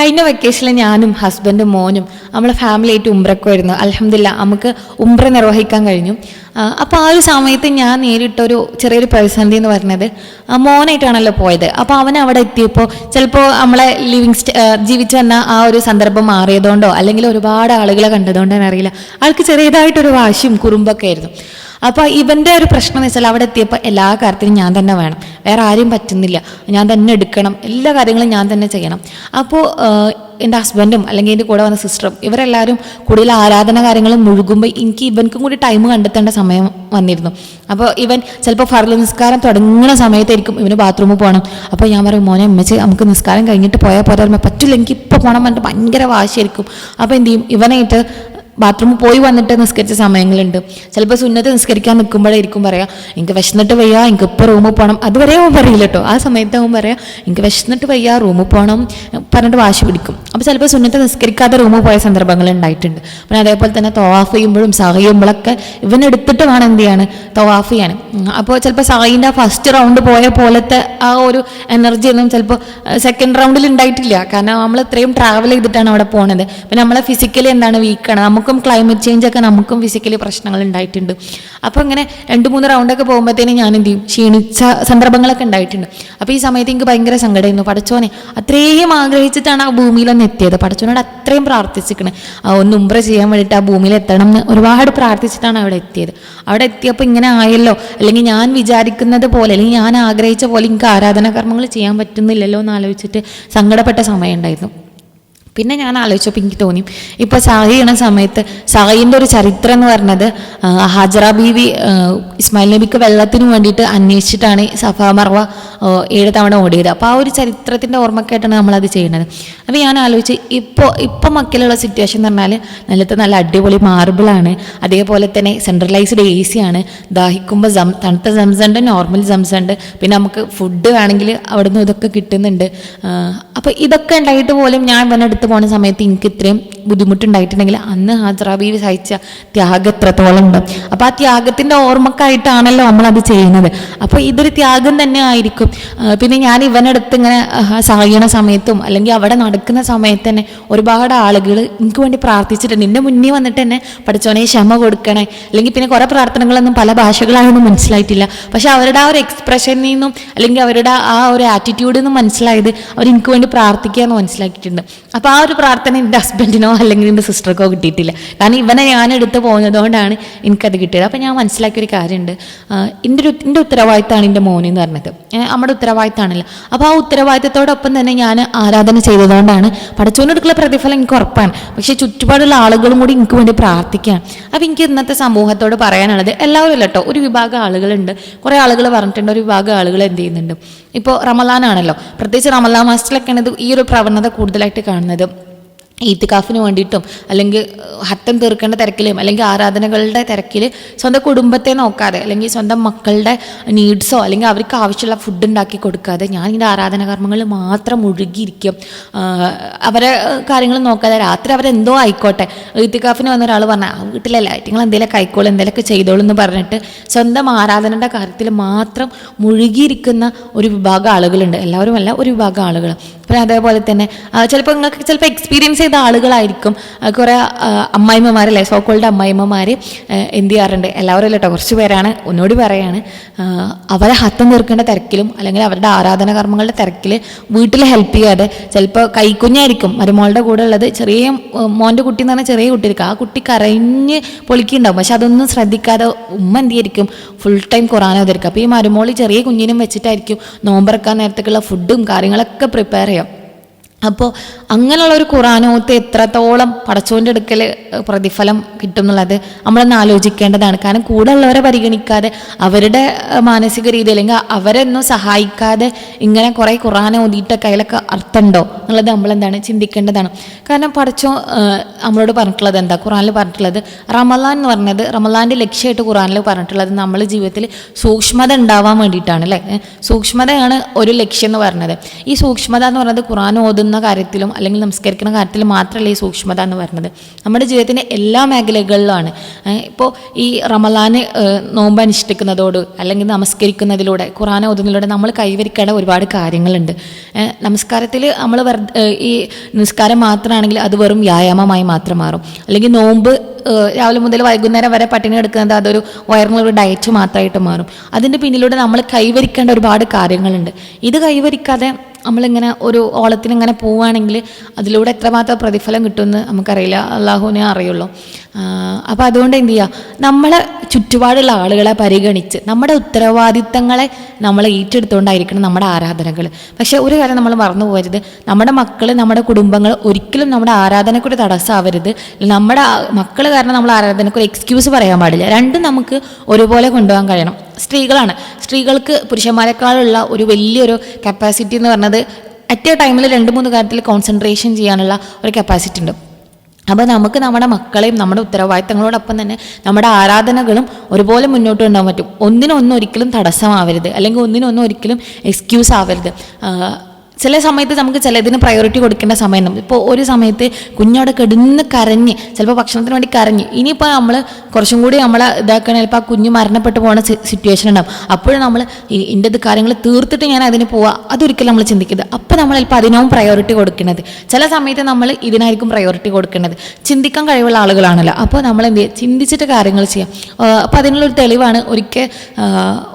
കഴിഞ്ഞ വെക്കേഷനിൽ ഞാനും ഹസ്ബൻഡും മോനും നമ്മളെ ഫാമിലി ആയിട്ട് ഉംറക്ക് ആയിരുന്നു അലഹമില്ല നമുക്ക് ഉംറ നിർവഹിക്കാൻ കഴിഞ്ഞു. അപ്പോൾ ആ ഒരു സമയത്ത് ഞാൻ നേരിട്ടൊരു ചെറിയൊരു പ്രതിസന്ധി എന്ന് പറഞ്ഞത് മോനായിട്ടാണല്ലോ പോയത്. അപ്പോൾ അവൻ അവിടെ എത്തിയപ്പോൾ ചിലപ്പോൾ നമ്മളെ ലിവിങ് ജീവിച്ചു വന്ന ആ ഒരു സന്ദർഭം മാറിയതുകൊണ്ടോ അല്ലെങ്കിൽ ഒരുപാട് ആളുകളെ കണ്ടതുകൊണ്ടോ അറിയില്ല. ആൾക്ക് ചെറിയതായിട്ടൊരു വാശിയും കുറുമ്പൊക്കെ ആയിരുന്നു. അപ്പോൾ ഇവന്റെ ഒരു പ്രശ്നം എന്ന് വെച്ചാൽ അവിടെ എത്തിയപ്പോൾ എല്ലാ കാര്യത്തിനും ഞാൻ തന്നെ വേണം. വേറെ ആരും പറ്റുന്നില്ല. ഞാൻ തന്നെ എടുക്കണം. എല്ലാ കാര്യങ്ങളും ഞാൻ തന്നെ ചെയ്യണം. അപ്പോൾ എന്റെ ഹസ്ബൻഡും അല്ലെങ്കിൽ എന്റെ കൂടെ വന്ന സിസ്റ്ററും ഇവരെല്ലാവരും കൂടുതൽ ആരാധന കാര്യങ്ങളും മുഴുകുമ്പോൾ എനിക്ക് ഇവൻക്കും കൂടി ടൈം കണ്ടെത്തേണ്ട സമയം വന്നിരുന്നു. അപ്പോൾ ഇവൻ ചിലപ്പോൾ ഫർദ് നിസ്കാരം തുടങ്ങുന്ന സമയത്തായിരിക്കും ഇവന് ബാത്റൂമിൽ പോകണം അപ്പോൾ ഞാൻ പറയും മോനെ അമ്മച്ച് നമുക്ക് നിസ്കാരം കഴിഞ്ഞിട്ട് പോയാൽ പോരാ. പറ്റില്ല എനിക്ക് ഇപ്പോൾ പോകണം പറഞ്ഞിട്ട് ഭയങ്കര വാശിയായിരിക്കും. അപ്പോൾ എന്ത് ചെയ്യും? ഇവനായിട്ട് ബാത്റൂമിൽ പോയി വന്നിട്ട് നിസ്കരിച്ച സമയങ്ങളുണ്ട്. ചിലപ്പോൾ സുന്നത്ത് നിസ്കരിക്കാൻ നിൽക്കുമ്പോഴായിരിക്കും പറയാം എനിക്ക് വിശന്നിട്ട് വയ്യ എനിക്ക് ഇപ്പോൾ റൂമിൽ പോകണം അതുവരെ അവൻ പറയില്ല കേട്ടോ ആ സമയത്ത് അവൻ പറയാം എനിക്ക് വിശന്നിട്ട് വയ്യ റൂമിൽ പോകണം പറഞ്ഞിട്ട് വാശി പിടിക്കും. അപ്പോൾ ചിലപ്പോൾ സുന്നത്ത് നിസ്കരിക്കാതെ റൂമിൽ പോയ സന്ദർഭങ്ങൾ ഉണ്ടായിട്ടുണ്ട്. പിന്നെ അതേപോലെ തന്നെ തവാഫ് ചെയ്യുമ്പോഴും സഹ ചെയ്യുമ്പോഴൊക്കെ ഇവനെടുത്തിട്ട് വേണം എന്ത് ചെയ്യാണ്? തവാഫ് ചെയ്യാൻ. അപ്പോൾ ചിലപ്പോൾ സഹയിന്റെ ഫസ്റ്റ് റൗണ്ട് പോയ പോലത്തെ ആ ഒരു എനർജി ഒന്നും ചിലപ്പോൾ സെക്കൻഡ് റൗണ്ടിൽ ഉണ്ടായിട്ടില്ല. കാരണം നമ്മൾ ഇത്രയും ട്രാവൽ ചെയ്തിട്ടാണ് അവിടെ പോണത്. പിന്നെ നമ്മളെ ഫിസിക്കലി എന്താണ് വീക്കാണ് നമുക്കും ക്ലൈമറ്റ് ചേഞ്ച് ഒക്കെ നമുക്കും ഫിസിക്കലി പ്രശ്നങ്ങൾ ഉണ്ടായിട്ടുണ്ട്. അപ്പോൾ ഇങ്ങനെ രണ്ട് മൂന്ന് റൗണ്ടൊക്കെ പോകുമ്പോഴത്തേനും ഞാൻ എന്ത് ചെയ്യും? ക്ഷീണിച്ച സന്ദർഭങ്ങളൊക്കെ ഉണ്ടായിട്ടുണ്ട്. അപ്പോൾ ഈ സമയത്ത് എനിക്ക് ഭയങ്കര സങ്കടമായിരുന്നു. പഠിച്ചോനെ അത്രയും ആഗ്രഹിച്ചിട്ടാണ് ആ ഭൂമിയിലൊന്ന് എത്തിയത്. പഠിച്ചോനോട് അത്രയും പ്രാർത്ഥിച്ചിരിക്കണേ. ഒന്ന് ഉംറ ചെയ്യാൻ വേണ്ടിയിട്ട് ആ ഭൂമിയിൽ എത്തണം എന്ന് ഒരുപാട് പ്രാർത്ഥിച്ചിട്ടാണ് അവിടെ എത്തിയത്. അവിടെ എത്തിയപ്പോൾ ഇങ്ങനെ ആയല്ലോ. അല്ലെങ്കിൽ ഞാൻ വിചാരിക്കുന്നത് പോലെ അല്ലെങ്കിൽ ഞാൻ ആഗ്രഹിച്ച പോലെ എനിക്ക് ആരാധനാ കർമ്മങ്ങൾ ചെയ്യാൻ പറ്റുന്നില്ലല്ലോ എന്ന് ആലോചിച്ചിട്ട് സങ്കടപ്പെട്ട സമയം ഉണ്ടായിരുന്നു. പിന്നെ ഞാൻ ആലോചിച്ചപ്പോൾ എനിക്ക് തോന്നി. ഇപ്പോൾ സാഹി ചെയ്യണ സമയത്ത് സാഹിന്റെ ഒരു ചരിത്രം എന്ന് പറഞ്ഞത് ഹജറ ബീവി ഇസ്മായിൽ നബിക്ക് വെള്ളത്തിന് വേണ്ടിയിട്ട് അന്വേഷിച്ചിട്ടാണ് സഫ മർവ ഏഴ് തവണ ഓടിയത്. അപ്പോൾ ആ ഒരു ചരിത്രത്തിന്റെ ഓർമ്മക്കായിട്ടാണ് നമ്മളത് ചെയ്യുന്നത്. അപ്പോൾ ഞാൻ ആലോചിച്ച് ഇപ്പോൾ ഇപ്പോൾ മക്കളുള്ള സിറ്റുവേഷൻ എന്ന് പറഞ്ഞാൽ നിലത്ത് നല്ല അടിപൊളി മാർബിളാണ് അതേപോലെ തന്നെ സെൻട്രലൈസ്ഡ് എ സി ആണ്. ദാഹിക്കുമ്പോൾ ജം തണുത്ത ജംസുണ്ട് നോർമൽ ജംസുണ്ട്. പിന്നെ നമുക്ക് ഫുഡ് വേണമെങ്കിൽ അവിടുന്ന് ഇതൊക്കെ കിട്ടുന്നുണ്ട്. അപ്പോൾ ഇതൊക്കെ ഉണ്ടായിട്ട് പോലും ഞാൻ ഇവനെ അടുത്ത് പോകുന്ന സമയത്ത് എനിക്ക് ഇത്രയും ബുദ്ധിമുട്ടുണ്ടായിട്ടുണ്ടെങ്കിൽ അന്ന് ഹാജറ ബീവി സഹിച്ച ത്യാഗം എത്രത്തോളം ഉണ്ട്. അപ്പോൾ ആ ത്യാഗത്തിന്റെ ഓർമ്മക്കായിട്ടാണല്ലോ നമ്മളത് ചെയ്യുന്നത്. അപ്പോൾ ഇതൊരു ത്യാഗം തന്നെ ആയിരിക്കും. പിന്നെ ഞാൻ ഇവനടുത്ത് ഇങ്ങനെ സഹായിക്കണ സമയത്തും അല്ലെങ്കിൽ അവിടെ നടക്കുന്ന സമയത്ത് തന്നെ ഒരുപാട് ആളുകൾ എനിക്ക് വേണ്ടി പ്രാർത്ഥിച്ചിട്ടുണ്ട് എന്റെ മുന്നേ വന്നിട്ട് തന്നെ പഠിച്ചോനെ ക്ഷമ കൊടുക്കണേ. അല്ലെങ്കിൽ പിന്നെ കുറേ പ്രാർത്ഥനകളൊന്നും പല ഭാഷകളായൊന്നും മനസ്സിലായിട്ടില്ല. പക്ഷെ അവരുടെ ആ ഒരു എക്സ്പ്രഷനിൽ നിന്നും അല്ലെങ്കിൽ അവരുടെ ആ ഒരു ആറ്റിറ്റ്യൂഡിൽ നിന്നും മനസ്സിലായത് അവർ എനിക്ക് വേണ്ടി പ്രാർത്ഥിക്കുക എന്ന് മനസ്സിലാക്കിയിട്ടുണ്ട്. അപ്പോൾ ആ ഒരു പ്രാർത്ഥന എന്റെ ഹസ്ബൻഡിനോ അല്ലെങ്കിൽ എന്റെ സിസ്റ്റർക്കോ കിട്ടിയിട്ടില്ല. കാരണം ഇവനെ ഞാൻ എടുത്ത് പോകുന്നതുകൊണ്ടാണ് എനിക്കത് കിട്ടിയത്. അപ്പോൾ ഞാൻ മനസ്സിലാക്കിയൊരു കാര്യമുണ്ട്. എന്റെ ഒരു എന്റെ ഉത്തരവാദിത്തമാണ് എന്റെ മോനെന്ന് പറഞ്ഞത് നമ്മുടെ ഉത്തരവാദിത്തമാണല്ലോ അപ്പോൾ ആ ഉത്തരവാദിത്തത്തോടൊപ്പം തന്നെ ഞാൻ ആരാധന ചെയ്തതുകൊണ്ടാണ് പടച്ചോനെടുക്കുള്ള പ്രതിഫലം എനിക്ക് ഉറപ്പാണ്. പക്ഷേ ചുറ്റുപാടുള്ള ആളുകളും കൂടി എനിക്ക് വേണ്ടി പ്രാർത്ഥിക്കുകയാണ്. അപ്പോൾ എനിക്ക് ഇന്നത്തെ സമൂഹത്തോട് പറയാനുള്ളത് എല്ലാവരും കേട്ടോ ഒരു വിഭാഗം ആളുകളുണ്ട്. കുറേ ആളുകൾ പറഞ്ഞിട്ടുണ്ട് ഒരു വിഭാഗം ആളുകൾ എന്ത് ചെയ്യുന്നുണ്ട്. ഇപ്പോൾ റമലാനാണല്ലോ പ്രത്യേകിച്ച് റമലാൻ മാസത്തിലൊക്കെയാണ് ഇത് ഈ ഒരു പ്രവണത കൂടുതലായിട്ട് കാണുന്നത്. ഈത്തിക്കാഫിന് വേണ്ടിയിട്ടും അല്ലെങ്കിൽ ഹത്തം തീർക്കേണ്ട തിരക്കിലും അല്ലെങ്കിൽ ആരാധനകളുടെ തിരക്കിൽ സ്വന്തം കുടുംബത്തെ നോക്കാതെ അല്ലെങ്കിൽ സ്വന്തം മക്കളുടെ നീഡ്സോ അല്ലെങ്കിൽ അവർക്ക് ആവശ്യമുള്ള ഫുഡ് ഉണ്ടാക്കി കൊടുക്കാതെ ഞാൻ ഇതിന്റെ ആരാധന കർമ്മങ്ങളിൽ മാത്രം മുഴുകിയിരിക്കും. ആഹ് അവരെ കാര്യങ്ങൾ നോക്കാതെ രാത്രി അവരെന്തോ ആയിക്കോട്ടെ. ഈത്തിക്കാഫിന് വന്ന ഒരാൾ പറഞ്ഞാൽ ആ വീട്ടിലല്ല നിങ്ങൾ എന്തെങ്കിലുമൊക്കെ ആയിക്കോളും എന്തെങ്കിലുമൊക്കെ ചെയ്തോളൂ എന്ന് പറഞ്ഞിട്ട് സ്വന്തം ആരാധനയുടെ കാര്യത്തിൽ മാത്രം മുഴുകിയിരിക്കുന്ന ഒരു വിഭാഗം ആളുകളുണ്ട്. എല്ലാവരും അല്ല ഒരു വിഭാഗം ആളുകൾ പിന്നെ അതേപോലെ തന്നെ ചിലപ്പോൾ നിങ്ങൾക്ക് ചിലപ്പോൾ എക്സ്പീരിയൻസ് ചെയ്ത ആളുകളായിരിക്കും. കുറെ അമ്മായിമ്മമാരല്ലേ സോക്കോൾഡ് അമ്മായിമ്മമാർ എന്ത് ചെയ്യാറുണ്ട്? എല്ലാവരും അല്ല കേട്ടോ കുറച്ച് പേരാണ് ഒന്നോടി പറയാണ്. അവരെ ഹത്തം തീർക്കേണ്ട തിരക്കിലും അല്ലെങ്കിൽ അവരുടെ ആരാധന കർമ്മങ്ങളുടെ തിരക്കിൽ വീട്ടിൽ ഹെൽപ്പ് ചെയ്യാതെ ചിലപ്പോൾ കൈക്കുഞ്ഞായിരിക്കും മരുമോളുടെ കൂടെ ഉള്ളത് ചെറിയ മോന്റെ കുട്ടി എന്ന് പറഞ്ഞാൽ ചെറിയ കുട്ടിയിരിക്കും ആ കുട്ടി കരഞ്ഞ് പൊളിക്കുന്നുണ്ടാവും. പക്ഷെ അതൊന്നും ശ്രദ്ധിക്കാതെ ഉമ്മ എന്ത് ചെയ്തിരിക്കും? ഫുൾ ടൈം ഖുറാൻ അവതരിക്കും അപ്പോൾ ഈ മരുമോളി ചെറിയ കുഞ്ഞിനും വെച്ചിട്ടായിരിക്കും നോമ്പറക്കാൻ നേരത്തേക്കുള്ള ഫുഡും കാര്യങ്ങളൊക്കെ പ്രിപ്പയർ ചെയ്യാം. അപ്പോൾ അങ്ങനെയുള്ള ഒരു ഖുറാനോത്ത് എത്രത്തോളം പടച്ചോന്റെ അടുക്കൽ പ്രതിഫലം കിട്ടും എന്നുള്ളത് നമ്മളൊന്ന് ആലോചിക്കേണ്ടതാണ്. കാരണം കൂടെ ഉള്ളവരെ പരിഗണിക്കാതെ അവരുടെ മാനസിക രീതി അല്ലെങ്കിൽ അവരെന്നും സഹായിക്കാതെ ഇങ്ങനെ കുറേ ഖുറാൻ ഓതിയിട്ടൊക്കെ അതിലൊക്കെ അർത്ഥമുണ്ടോ എന്നുള്ളത് നമ്മളെന്താണ് ചിന്തിക്കേണ്ടതാണ്. കാരണം പടച്ചോ നമ്മളോട് പറഞ്ഞിട്ടുള്ളത് എന്താ? ഖുറാനിൽ പറഞ്ഞിട്ടുള്ളത് റമലാൻ എന്ന് പറഞ്ഞത് റമലാന്റെ ലക്ഷ്യമായിട്ട് ഖുറാനിൽ പറഞ്ഞിട്ടുള്ളത് നമ്മൾ ജീവിതത്തിൽ സൂക്ഷ്മത ഉണ്ടാവാൻ വേണ്ടിയിട്ടാണ് അല്ലേ? സൂക്ഷ്മതയാണ് ഒരു ലക്ഷ്യം എന്ന് പറഞ്ഞത്. ഈ സൂക്ഷ്മത എന്ന് പറഞ്ഞത് ഖുറാൻ ഓതുന്ന ഓതുന്ന കാര്യത്തിലും അല്ലെങ്കിൽ നമസ്കരിക്കുന്ന കാര്യത്തിലും മാത്രമല്ല ഈ സൂക്ഷ്മത എന്ന് പറയുന്നത്. നമ്മുടെ ജീവിതത്തിന്റെ എല്ലാ മേഖലകളിലുമാണ് ഇപ്പോൾ ഈ റമലാന് നോമ്പ് അനുഷ്ഠിക്കുന്നതോട് അല്ലെങ്കിൽ നമസ്കരിക്കുന്നതിലൂടെ ഖുറാൻ ഓതുന്നതിലൂടെ നമ്മൾ കൈവരിക്കേണ്ട ഒരുപാട് കാര്യങ്ങളുണ്ട്. നമസ്കാരത്തിൽ നമ്മൾ ഈ നിസ്കാരം മാത്രമാണെങ്കിൽ അത് വെറും വ്യായാമമായി മാത്രം മാറും. അല്ലെങ്കിൽ നോമ്പ് രാവിലെ മുതൽ വൈകുന്നേരം വരെ പട്ടിണി എടുക്കുന്നത് അതൊരു വയറിനൊരു ഡയറ്റ് മാത്രമായിട്ട് മാറും. അതിന്റെ പിന്നിലൂടെ നമ്മൾ കൈവരിക്കേണ്ട ഒരുപാട് കാര്യങ്ങളുണ്ട്. ഇത് കൈവരിക്കാതെ നമ്മളിങ്ങനെ ഒരു ഓളത്തിന് ഇങ്ങനെ പോവുകയാണെങ്കിൽ അതിലൂടെ എത്രമാത്രം പ്രതിഫലം കിട്ടുമെന്ന് നമുക്കറിയില്ല. അള്ളാഹുവിനെ അറിയുള്ളൂ. അപ്പോൾ അതുകൊണ്ട് എന്ത് ചെയ്യുക നമ്മളെ ചുറ്റുപാടുള്ള ആളുകളെ പരിഗണിച്ച് നമ്മുടെ ഉത്തരവാദിത്തങ്ങളെ നമ്മൾ ഏറ്റെടുത്തുകൊണ്ടായിരിക്കണം നമ്മുടെ ആരാധനകൾ പക്ഷേ ഒരു കാര്യം നമ്മൾ മറന്നു പോകരുത്. നമ്മുടെ മക്കൾ നമ്മുടെ കുടുംബങ്ങൾ ഒരിക്കലും നമ്മുടെ ആരാധനക്കൊരു തടസ്സമാവരുത്. നമ്മുടെ മക്കൾ കാരണം നമ്മൾ ആരാധനക്കൊരു എക്സ്ക്യൂസ് പറയാൻ പാടില്ല. രണ്ടും നമുക്ക് ഒരുപോലെ കൊണ്ടുപോകാൻ കഴിയണം. സ്ത്രീകളാണ്. സ്ത്രീകൾക്ക് പുരുഷന്മാരെക്കാളുള്ള ഒരു വലിയൊരു കപ്പാസിറ്റി എന്ന് പറഞ്ഞത് അറ്റ് എ ടൈമിൽ രണ്ട് മൂന്ന് കാര്യത്തിൽ കോൺസെൻട്രേഷൻ ചെയ്യാനുള്ള ഒരു കപ്പാസിറ്റി ഉണ്ട്. അപ്പോൾ നമുക്ക് നമ്മുടെ മക്കളെയും നമ്മുടെ ഉത്തരവാദിത്തങ്ങളോടൊപ്പം തന്നെ നമ്മുടെ ആരാധനകളും ഒരുപോലെ മുന്നോട്ട് കൊണ്ടുപോകാൻ പറ്റും. ഒന്നിനൊന്നും ഒരിക്കലും തടസ്സമാവരുത്. അല്ലെങ്കിൽ ഒന്നിനൊന്നും ഒരിക്കലും എക്സ്ക്യൂസ് ആവരുത്. ചില സമയത്ത് നമുക്ക് ചിലതിന് പ്രയോറിറ്റി കൊടുക്കേണ്ട സമയം ഉണ്ട് ഇപ്പോൾ ഒരു സമയത്ത് കുഞ്ഞവിടെ കിടന്ന് കരഞ്ഞ് ചിലപ്പോൾ ഭക്ഷണത്തിന് വേണ്ടി കരഞ്ഞ് ഇനിയിപ്പോൾ നമ്മൾ കുറച്ചും കൂടി നമ്മൾ ഇതാക്കണ ചിലപ്പോൾ ആ കുഞ്ഞ് മരണപ്പെട്ടു പോകുന്ന സിറ്റുവേഷൻ ഉണ്ടാവും. അപ്പോഴും നമ്മൾ ഇതിന്റെ ഇത് കാര്യങ്ങൾ തീർത്തിട്ട് ഞാൻ അതിന് പോവുക അതൊരിക്കലും നമ്മൾ ചിന്തിക്കരുത്. അപ്പോൾ നമ്മൾ ചിലപ്പോൾ അതിനാവും പ്രയോറിറ്റി കൊടുക്കുന്നത് ചില സമയത്ത് നമ്മൾ ഇതിനായിരിക്കും പ്രയോറിറ്റി കൊടുക്കേണ്ടത് ചിന്തിക്കാൻ കഴിവുള്ള ആളുകളാണല്ലോ. അപ്പോൾ നമ്മൾ എന്ത് ചെയ്യുക ചിന്തിച്ചിട്ട് കാര്യങ്ങൾ ചെയ്യാം. അപ്പോൾ അതിനുള്ളൊരു തെളിവാണ് ഒരിക്കൽ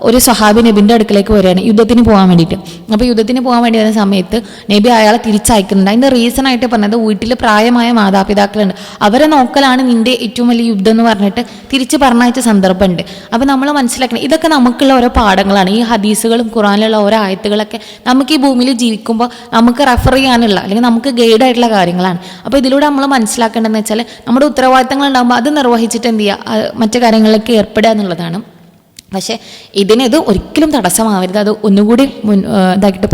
ഒരു സഹാബി നബിന്റെ അടുക്കലേക്ക് വരികയാണ്. യുദ്ധത്തിന് പോകാൻ വേണ്ടിയിട്ട്. അപ്പോൾ യുദ്ധത്തിന് പോകാൻ വേണ്ടി വരുന്ന സമയത്ത് നബി അയാളെ തിരിച്ചയക്കുന്നുണ്ട്. അതിന്റെ റീസൺ ആയിട്ട് പറഞ്ഞത് വീട്ടിൽ പ്രായമായ മാതാപിതാക്കളുണ്ട്. അവരെ നോക്കലാണ് നിന്റെ ഏറ്റവും വലിയ യുദ്ധം എന്ന് പറഞ്ഞിട്ട് തിരിച്ച് പറഞ്ഞയച്ച സന്ദർഭമുണ്ട്. അപ്പോൾ നമ്മൾ മനസ്സിലാക്കണം ഇതൊക്കെ നമുക്കുള്ള ഓരോ പാഠങ്ങളാണ്. ഈ ഹദീസുകളും ഖുറാനിലുള്ള ഓരോ ആയത്തുകളൊക്കെ നമുക്ക് ഈ ഭൂമിയിൽ ജീവിക്കുമ്പോൾ നമുക്ക് റെഫർ ചെയ്യാനുള്ള അല്ലെങ്കിൽ നമുക്ക് ഗൈഡായിട്ടുള്ള കാര്യങ്ങളാണ്. അപ്പോൾ ഇതിലൂടെ നമ്മൾ മനസ്സിലാക്കേണ്ടതെന്ന് വെച്ചാൽ നമ്മുടെ ഉത്തരവാദിത്തങ്ങൾ ഉണ്ടാകുമ്പോൾ അത് നിർവഹിച്ചിട്ട് എന്ത് ചെയ്യുക? മറ്റു കാര്യങ്ങളിലേക്ക് ഏർപ്പെടുക എന്നുള്ളതാണ്. പക്ഷേ ഇതിനിത് ഒരിക്കലും തടസ്സമാവരുത്. അത് ഒന്നുകൂടി മുൻ ഇതാക്കിയിട്ട്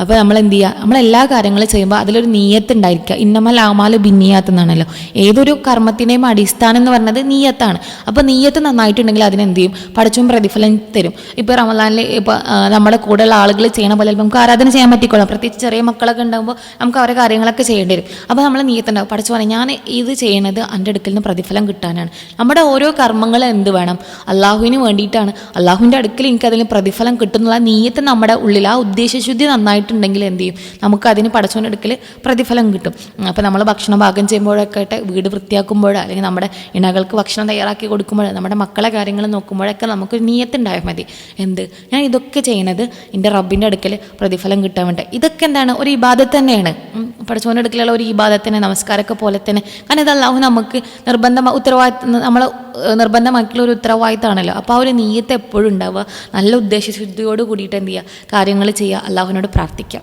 അപ്പോൾ നമ്മൾ എന്ത് ചെയ്യുക നമ്മളെല്ലാ കാര്യങ്ങളും ചെയ്യുമ്പോൾ അതിലൊരു നീയത്ത് ഉണ്ടായിരിക്കുക ഇന്നമൽ ആമാൽ ഭിന്നിയാത്ത് എന്നാണല്ലോ ഏതൊരു കർമ്മത്തിന്റെയും അടിസ്ഥാനം എന്ന് പറഞ്ഞത് നീയത്താണ്. അപ്പോൾ നീയത്ത് നന്നായിട്ടുണ്ടെങ്കിൽ അതിനെന്ത് ചെയ്യും? പഠിച്ചും പ്രതിഫലം തരും. ഇപ്പോൾ റമദാനിൽ ഇപ്പോൾ നമ്മുടെ കൂടെയുള്ള ആളുകൾ ചെയ്യണ പോലെ നമുക്ക് ആരാധന ചെയ്യാൻ പറ്റിക്കോളാം. പ്രത്യേകിച്ച് ചെറിയ മക്കളൊക്കെ ഉണ്ടാകുമ്പോൾ നമുക്ക് അവരെ കാര്യങ്ങളൊക്കെ ചെയ്യേണ്ടി വരും. അപ്പോൾ നമ്മൾ നീയത്തുണ്ടാവും. പഠിച്ചു പറയാം ഞാൻ ഇത് ചെയ്യണത് എന്റെ അടുക്കൽ നിന്ന് പ്രതിഫലം കിട്ടാനാണ്. നമ്മുടെ ഓരോ കർമ്മങ്ങളും എന്ത് വേണം? അള്ളാഹുവിന് വേണ്ടിയിട്ടാണ്. അള്ളാഹുവിന്റെ അടുക്കൽ എനിക്ക് അതിന് പ്രതിഫലം കിട്ടുന്നുള്ള നീയത്ത് നമ്മുടെ ഉള്ളിൽ ആ ഉദ്ദേശശുദ്ധി നന്നായിട്ടുണ്ടെങ്കിൽ എന്ത് ചെയ്യും? നമുക്ക് അതിന് പടച്ചവന്റെ അടുക്കൽ പ്രതിഫലം കിട്ടും. അപ്പോൾ നമ്മൾ ഭക്ഷണം പാകം ചെയ്യുമ്പോഴൊക്കെ വീട് വൃത്തിയാക്കുമ്പോഴോ അല്ലെങ്കിൽ നമ്മുടെ ഇണകൾക്ക് ഭക്ഷണം തയ്യാറാക്കി കൊടുക്കുമ്പോഴോ നമ്മുടെ മക്കളെ കാര്യങ്ങൾ നോക്കുമ്പോഴൊക്കെ നമുക്കൊരു നീയത്തുണ്ടായാൽ മതി. എന്ത്? ഞാൻ ഇതൊക്കെ ചെയ്യുന്നത് എന്റെ റബ്ബിന്റെ അടുക്കൽ പ്രതിഫലം കിട്ടാൻ വേണ്ടി. ഇതൊക്കെ എന്താണ്? ഒരു ഇബാദത്ത് തന്നെയാണ്. ഉം. പടച്ചവന്റെ അടുക്കലുള്ള ഒരു ഇബാദത്തിനെ നമസ്കാരമൊക്കെ പോലെ തന്നെ. കാരണം ഇത് അള്ളാഹു നമുക്ക് നിർബന്ധം ഉത്തരവാദിത്തം നമ്മൾ നിർബന്ധമാക്കിയുള്ള ഒരു ഉത്തരവാദിത്തമാണല്ലോ. അപ്പോൾ ആ ഒരു നീയത്ത് എപ്പോഴും ഉണ്ടാവുക. നല്ല ഉദ്ദേശശുദ്ധിയോട് കൂടിയിട്ട് എന്ത് ചെയ്യുക? കാര്യങ്ങൾ ചെയ്യുക. അള്ളാഹുവിനോട് പ്രാർത്ഥിക്കുക.